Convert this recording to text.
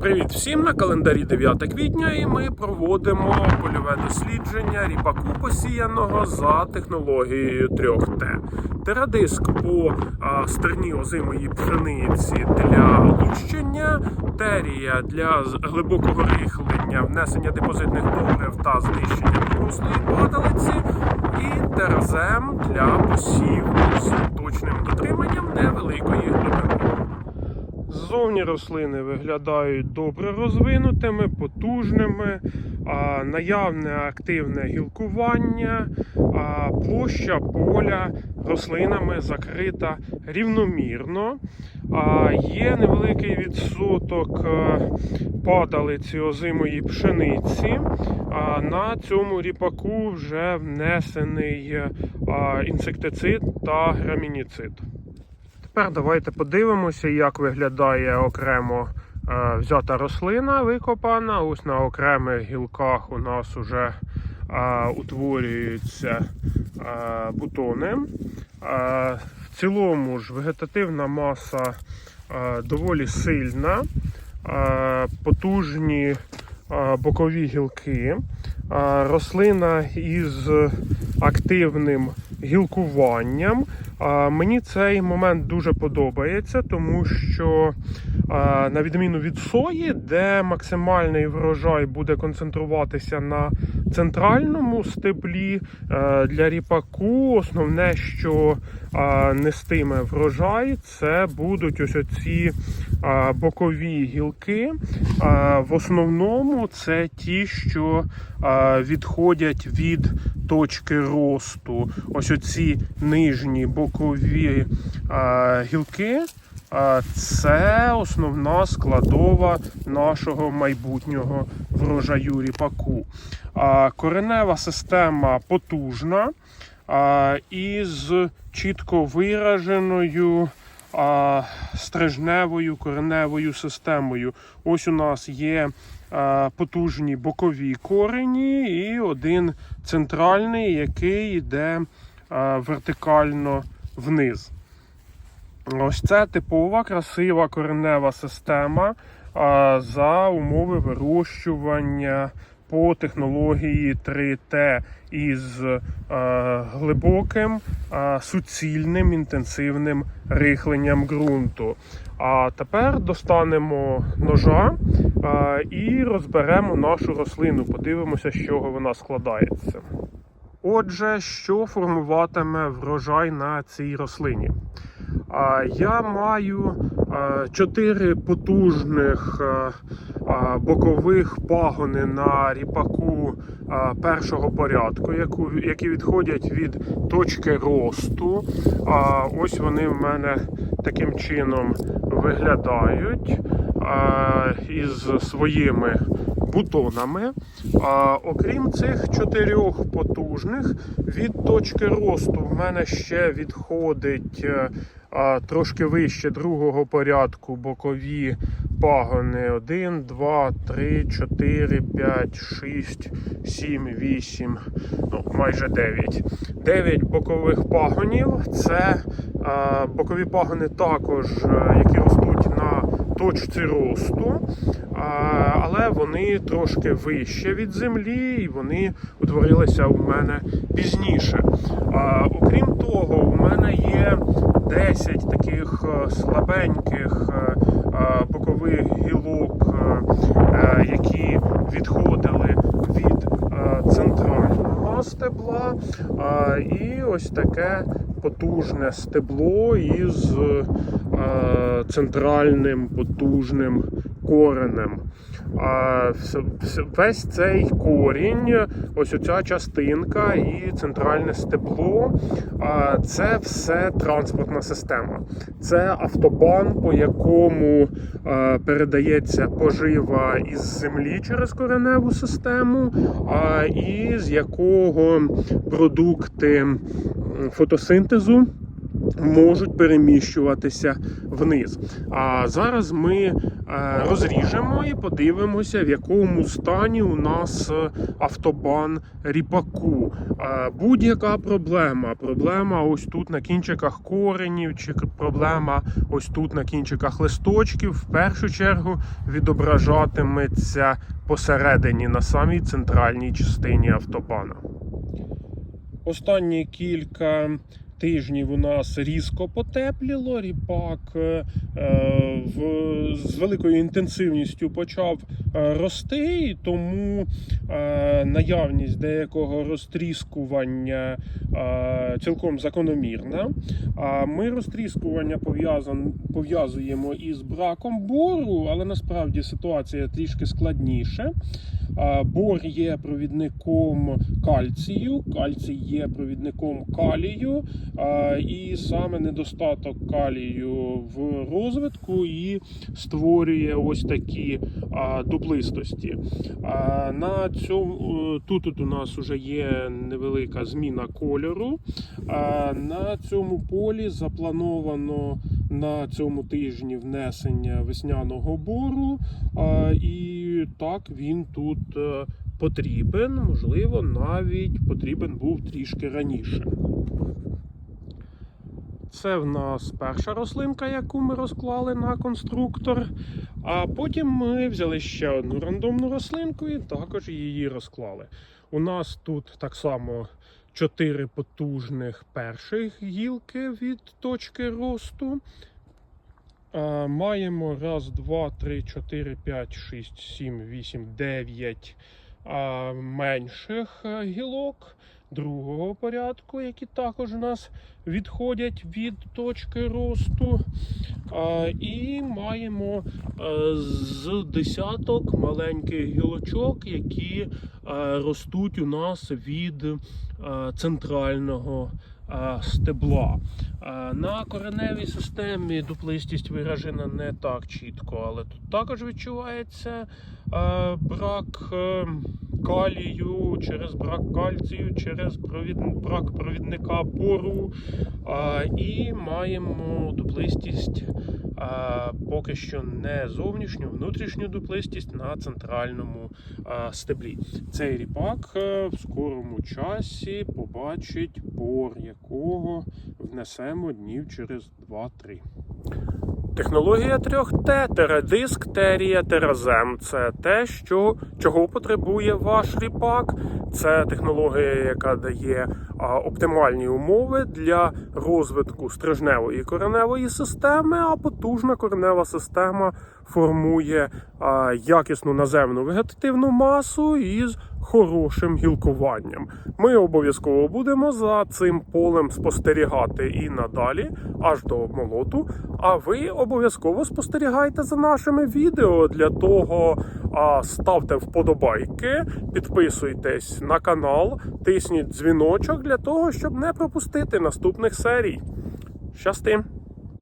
Привіт всім на календарі 9 квітня, і ми проводимо польове дослідження ріпаку посіяного за технологією 3Т. Терадиск по а, стерні озимої пшениці для лущення, терія для глибокого рихлення, внесення депозитних добрив та знищення простої падалиці, і теразем для посіву з точним дотриманням невеликої глибини. Ззовні рослини виглядають добре розвинутими, потужними, наявне активне гілкування, площа поля рослинами закрита рівномірно. А, Є невеликий відсоток е, падалиці озимої пшениці. На цьому ріпаку вже внесений е, інсектицид та грамініцид. Тепер давайте подивимося, як виглядає окремо е, взята рослина викопана. Ось на окремих гілках у нас вже е, утворюються е, бутони. В цілому ж вегетативна маса доволі сильна, потужні бокові гілки. Рослина із активним гілкуванням. Мені цей момент дуже подобається, тому що, на відміну від сої, де максимальний врожай буде концентруватися на центральному стеблі, е, для ріпаку основне, що нестиме врожай, це будуть ось оці бокові гілки. В основному це ті, що відходять від точки росту. Ось оці нижні бокові гілки. Це основна складова нашого майбутнього врожаю ріпаку. Коренева система потужна із чітко вираженою стрижневою кореневою системою. Ось у нас є потужні бокові корені і один центральний, який йде вертикально вниз. Ось це типова красива коренева система за умови вирощування по технології 3Т із е, глибоким, е, суцільним інтенсивним рихленням ґрунту. А тепер достанемо ножа е, і розберемо нашу рослину. Подивимося, з чого вона складається. Отже, що формуватиме врожай на цій рослині? Я маю чотири потужних бокових пагони на ріпаку першого порядку, які відходять від точки росту. Ось вони в мене таким чином виглядають із своїми бутонами. А, окрім цих чотирьох потужних, від точки росту в мене ще відходить е, а, трошки вище другого порядку бокові пагони 1, 2, 3, 4, 5, 6, 7, 8, ну майже 9. 9 бокових пагонів. Це а, бокові пагони також, е, які ростуть точці росту, але вони трошки вище від землі і вони утворилися у мене пізніше. Окрім того, у мене є 10 таких е, слабеньких е, е, бокових гілок, які відходили від центрального стебла. І ось таке потужне стебло із е, центральним потужним коренем. А весь цей корінь, ось оця частинка і центральне стебло це все транспортна система. Це автобан, по якому а, передається пожива із землі через кореневу систему, і з якого продукти фотосинтезу можуть переміщуватися вниз. А зараз ми е, розріжемо і подивимося, в якому стані у нас е, автобан ріпаку. Е, Будь-яка проблема. Проблема ось тут на кінчиках коренів, чи проблема ось тут на кінчиках листочків, в першу чергу відображатиметься посередині на самій центральній частині автобана. Останні кілька тижнів у нас різко потепліло. Ріпак е, е, в, з великою інтенсивністю почав рости, і тому е, наявність деякого розтріскування е, цілком закономірна. Ми розтріскування пов'язуємо із браком бору, але насправді ситуація трішки складніша. Бор є провідником кальцію, кальцій є провідником калію, і саме недостаток калію в розвитку і створює ось такі а, дуплистості. А, На цьому е, тут, тут у нас вже є невелика зміна кольору. На цьому полі заплановано на цьому тижні внесення весняного бору. І так він тут е, потрібен, можливо, навіть потрібен був трішки раніше. Це в нас перша рослинка, яку ми розклали на конструктор. А потім ми взяли ще одну рандомну рослинку і також її розклали. У нас тут так само чотири потужних перших гілки від точки росту. А, Маємо раз, два, три, чотири, п'ять, шість, сім, вісім, дев'ять а, менших гілок другого порядку, які також у нас відходять від точки росту. І маємо е, з десяток маленьких гілочок, які е, ростуть у нас від е, центрального стебла. Е, На кореневій системі дуплистість виражена не так чітко, але тут також відчувається е, брак е, калію через брак кальцію, через брак провідника бору. Е, І маємо дуплистість е, поки що не зовнішню, внутрішню дуплистість на центральному а, стеблі. Цей ріпак е, в скорому часі побачить бор, якого внесемо днів через 2-3. Технологія 3Т, тередиск, терія, теразем це те, що, чого потребує ваш ріпак. Це технологія, яка дає а, оптимальні умови для розвитку стрижневої кореневої системи, а потужна коренева система формує а, якісну наземну вегетативну масу із хорошим гілкуванням. Ми обов'язково будемо за цим полем спостерігати і надалі, аж до молоту. А ви обов'язково спостерігайте за нашими відео. Для того ставте вподобайки, підписуйтесь на канал, тисніть дзвіночок для того, щоб не пропустити наступних серій. Щасти!